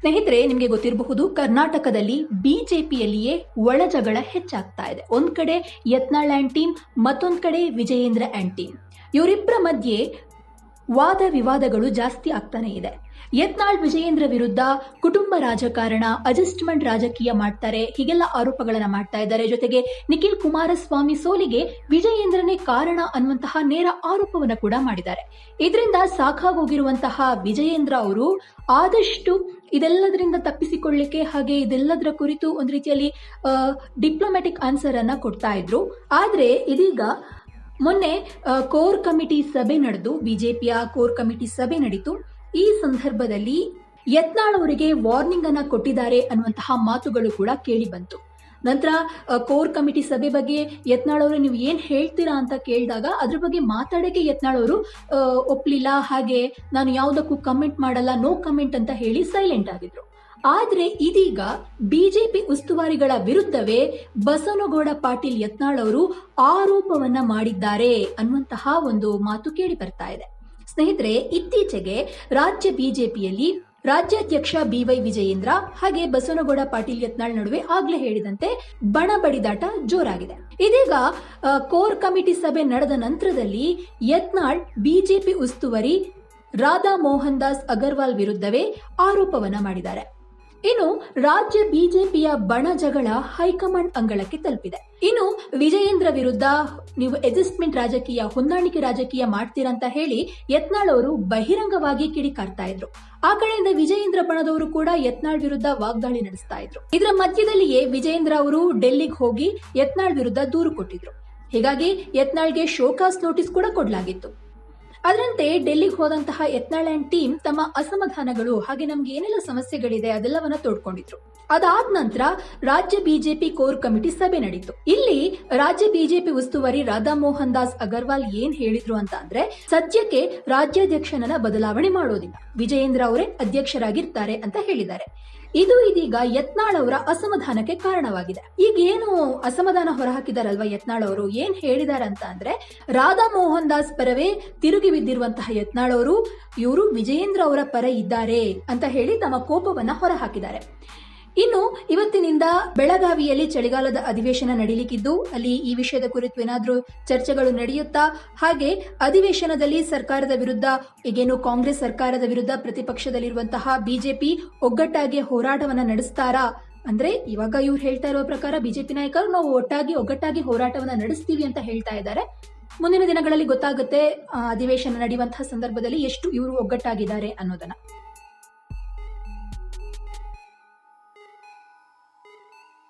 ಸ್ನೇಹಿತರೆ, ನಿಮಗೆ ಗೊತ್ತಿರಬಹುದು, ಕರ್ನಾಟಕದಲ್ಲಿ ಬಿಜೆಪಿಯಲ್ಲಿಯೇ ಒಳಜಗಳ ಹೆಚ್ಚಾಗ್ತಾ ಇದೆ. ಒಂದ್ ಕಡೆ ಯತ್ನಾಳ್ ಆ್ಯಂಡ್ ಟೀಮ್, ಮತ್ತೊಂದ್ ಕಡೆ ವಿಜಯೇಂದ್ರ ಆ್ಯಂಡ್ ಟೀಮ್. ಇವರಿಬ್ಬರ ಮಧ್ಯೆ ವಾದ ವಿವಾದಗಳು ಜಾಸ್ತಿ ಆಗ್ತಾನೆ ಇದೆ. ಯತ್ನಾಳ್ ವಿಜಯೇಂದ್ರ ವಿರುದ್ಧ ಕುಟುಂಬ ರಾಜಕಾರಣ, ಅಡ್ಜಸ್ಟ್ಮೆಂಟ್ ರಾಜಕೀಯ ಮಾಡ್ತಾರೆ. ಹೀಗೆಲ್ಲ ಆರೋಪಗಳನ್ನ ಮಾಡ್ತಾ ಇದ್ದಾರೆ. ಜೊತೆಗೆ ನಿಖಿಲ್ ಕುಮಾರಸ್ವಾಮಿ ಸೋಲಿಗೆ ವಿಜಯೇಂದ್ರನೇ ಕಾರಣ ಅನ್ನುವಂತಹ ನೇರ ಆರೋಪವನ್ನ ಕೂಡ ಮಾಡಿದ್ದಾರೆ. ಇದರಿಂದ ಸಾಕಾಗೋಗಿರುವಂತಹ ವಿಜಯೇಂದ್ರ ಅವರು ಆದಷ್ಟು ಇದೆಲ್ಲದರಿಂದ ತಪ್ಪಿಸಿಕೊಳ್ಳಿಕ್ಕೆ ಹಾಗೆ ಇದೆಲ್ಲದರ ಕುರಿತು ಒಂದು ರೀತಿಯಲ್ಲಿ ಡಿಪ್ಲೊಮ್ಯಾಟಿಕ್ ಆನ್ಸರ್ ಅನ್ನ ಕೊಡ್ತಾ ಇದ್ರು. ಆದ್ರೆ ಇದೀಗ ಮೊನ್ನೆ ಕೋರ್ ಕಮಿಟಿ ಸಭೆ ನಡೆದು, ಬಿಜೆಪಿಯ ಕೋರ್ ಕಮಿಟಿ ಸಭೆ ನಡೀತು. ಈ ಸಂದರ್ಭದಲ್ಲಿ ಯತ್ನಾಳ್ ಅವರಿಗೆ ವಾರ್ನಿಂಗ್ ಅನ್ನ ಕೊಟ್ಟಿದ್ದಾರೆ ಅನ್ನುವಂತಹ ಮಾತುಗಳು ಕೂಡ ಕೇಳಿ ಬಂತು. ನಂತರ ಕೋರ್ ಕಮಿಟಿ ಸಭೆ ಬಗ್ಗೆ ಯತ್ನಾಳ್ ಅವರು ನೀವು ಏನ್ ಹೇಳ್ತೀರಾ ಅಂತ ಕೇಳಿದಾಗ, ಅದ್ರ ಬಗ್ಗೆ ಮಾತಾಡಕ್ಕೆ ಯತ್ನಾಳ್ ಅವರು ಒಪ್ಲಿಲ್ಲ. ಹಾಗೆ ನಾನು ಯಾವುದಕ್ಕೂ ಕಮೆಂಟ್ ಮಾಡಲ್ಲ ನೋ ಕಮೆಂಟ್ ಅಂತ ಹೇಳಿ ಸೈಲೆಂಟ್ ಆಗಿದ್ರು. ಆದ್ರೆ ಇದೀಗ ಬಿಜೆಪಿ ಉಸ್ತುವಾರಿಗಳ ವಿರುದ್ಧವೇ ಬಸವನಗೌಡ ಪಾಟೀಲ್ ಯತ್ನಾಳ್ ಅವರು ಆರೋಪವನ್ನ ಮಾಡಿದ್ದಾರೆ ಅನ್ನುವಂತಹ ಒಂದು ಮಾತು ಕೇಳಿ ಬರ್ತಾ ಇದೆ. ಸ್ನೇಹಿತರೆ, ಇತ್ತೀಚೆಗೆ ರಾಜ್ಯ ಬಿಜೆಪಿಯಲ್ಲಿ ರಾಜ್ಯಾಧ್ಯಕ್ಷ ಬಿವೈ ವಿಜಯೇಂದ್ರ ಹಾಗೆ ಬಸವನಗೌಡ ಪಾಟೀಲ್ ಯತ್ನಾಳ್ ನಡುವೆ ಆಗ್ಲೇ ಹೇಳಿದಂತೆ ಬಣ ಬಡಿದಾಟ ಜೋರಾಗಿದೆ. ಇದೀಗ ಕೋರ್ ಕಮಿಟಿ ಸಭೆ ನಡೆದ ನಂತರದಲ್ಲಿ ಯತ್ನಾಳ್ ಬಿಜೆಪಿ ಉಸ್ತುವಾರಿ ರಾಧಾ ಮೋಹನ್ ದಾಸ್ ಅಗರ್ವಾಲ್ ವಿರುದ್ಧವೇ ಆರೋಪವನ್ನ ಮಾಡಿದ್ದಾರೆ. ಇನ್ನು ರಾಜ್ಯ ಬಿಜೆಪಿಯ ಬಣ ಜಗಳ ಹೈಕಮಾಂಡ್ ಅಂಗಳಕ್ಕೆ ತಲುಪಿದೆ. ಇನ್ನು ವಿಜಯೇಂದ್ರ ವಿರುದ್ಧ ನೀವು ಅಡ್ಜಸ್ಟ್ಮೆಂಟ್ ರಾಜಕೀಯ, ಹೊಂದಾಣಿಕೆ ರಾಜಕೀಯ ಮಾಡ್ತೀರಂತ ಹೇಳಿ ಯತ್ನಾಳ್ ಅವರು ಬಹಿರಂಗವಾಗಿ ಕಿಡಿಕಾರ್ತಾ ಇದ್ರು. ಆ ಕಡೆಯಿಂದ ವಿಜಯೇಂದ್ರ ಬಣದವರು ಕೂಡ ಯತ್ನಾಳ್ ವಿರುದ್ಧ ವಾಗ್ದಾಳಿ ನಡೆಸ್ತಾ ಇದ್ರು. ಇದರ ಮಧ್ಯದಲ್ಲಿಯೇ ವಿಜಯೇಂದ್ರ ಅವರು ಡೆಲ್ಲಿಗೆ ಹೋಗಿ ಯತ್ನಾಳ್ ವಿರುದ್ಧ ದೂರು ಕೊಟ್ಟಿದ್ರು. ಹೀಗಾಗಿ ಯತ್ನಾಳ್ಗೆ ಶೋಕಾಸ್ ನೋಟಿಸ್ ಕೂಡ ಕೊಡಲಾಗಿತ್ತು. ಅದರಂತೆ ಡೆಲ್ಲಿಗೆ ಹೋದಂತಹ ಎತ್ನಾಳ್ಯಾಂಡ್ ಟೀಮ್ ತಮ್ಮ ಅಸಮಾಧಾನಗಳು ಹಾಗೆ ನಮ್ಗೆ ಏನೆಲ್ಲ ಸಮಸ್ಯೆಗಳಿದೆ ಅದೆಲ್ಲವನ್ನ ತೋಡ್ಕೊಂಡಿದ್ರು. ಅದಾದ ನಂತರ ರಾಜ್ಯ ಬಿಜೆಪಿ ಕೋರ್ ಕಮಿಟಿ ಸಭೆ ನಡೀತು. ಇಲ್ಲಿ ರಾಜ್ಯ ಬಿಜೆಪಿ ಉಸ್ತುವಾರಿ ರಾಧಾ ಮೋಹನ್ ದಾಸ್ ಅಗರ್ವಾಲ್ ಏನ್ ಹೇಳಿದ್ರು ಅಂತ ಅಂದ್ರೆ ಸದ್ಯಕ್ಕೆ ರಾಜ್ಯಾಧ್ಯಕ್ಷನನ್ನ ಬದಲಾವಣೆ ಮಾಡೋದಿಲ್ಲ. ವಿಜಯೇಂದ್ರ ಅವರೇ ಅಧ್ಯಕ್ಷರಾಗಿರ್ತಾರೆ ಅಂತ ಹೇಳಿದ್ದಾರೆ. ಇದು ಇದೀಗ ಯತ್ನಾಳ್ ಅವರ ಅಸಮಾಧಾನಕ್ಕೆ ಕಾರಣವಾಗಿದೆ. ಈಗ ಏನು ಅಸಮಾಧಾನ ಹೊರಹಾಕಿದಾರಲ್ವಾ ಯತ್ನಾಳ್ ಅವರು? ಏನ್ ಹೇಳಿದಾರ ಅಂತ ಅಂದ್ರೆ, ರಾಧಾ ಮೋಹನ್ ದಾಸ್ ಪರವೇ ತಿರುಗಿ ಬಿದ್ದಿರುವಂತಹ ಯತ್ನಾಳ್ ಅವರು, ಇವರು ವಿಜಯೇಂದ್ರ ಅವರ ಪರ ಇದ್ದಾರೆ ಅಂತ ಹೇಳಿ ತಮ್ಮ ಕೋಪವನ್ನ ಹೊರಹಾಕಿದ್ದಾರೆ. ಇನ್ನು ಇವತ್ತಿನಿಂದ ಬೆಳಗಾವಿಯಲ್ಲಿ ಚಳಿಗಾಲದ ಅಧಿವೇಶನ ನಡೀಲಿಕ್ಕಿದ್ದು, ಅಲ್ಲಿ ಈ ವಿಷಯದ ಕುರಿತು ಏನಾದರೂ ಚರ್ಚೆಗಳು ನಡೆಯುತ್ತಾ? ಹಾಗೆ ಅಧಿವೇಶನದಲ್ಲಿ ಸರ್ಕಾರದ ವಿರುದ್ಧ, ಈಗೇನು ಕಾಂಗ್ರೆಸ್ ಸರ್ಕಾರದ ವಿರುದ್ಧ ಪ್ರತಿಪಕ್ಷದಲ್ಲಿರುವಂತಹ ಬಿಜೆಪಿ ಒಗ್ಗಟ್ಟಾಗಿ ಹೋರಾಟವನ್ನ ನಡೆಸ್ತಾರಾ? ಅಂದ್ರೆ ಇವಾಗ ಇವ್ರು ಹೇಳ್ತಾ ಇರುವ ಪ್ರಕಾರ ಬಿಜೆಪಿ ನಾಯಕರು ನಾವು ಒಟ್ಟಾಗಿ ಒಗ್ಗಟ್ಟಾಗಿ ಹೋರಾಟವನ್ನ ನಡೆಸ್ತೀವಿ ಅಂತ ಹೇಳ್ತಾ ಇದ್ದಾರೆ. ಮುಂದಿನ ದಿನಗಳಲ್ಲಿ ಗೊತ್ತಾಗುತ್ತೆ ಅಧಿವೇಶನ ನಡೆಯುವಂತಹ ಸಂದರ್ಭದಲ್ಲಿ ಎಷ್ಟು ಇವರು ಒಗ್ಗಟ್ಟಾಗಿದ್ದಾರೆ ಅನ್ನೋದನ್ನ.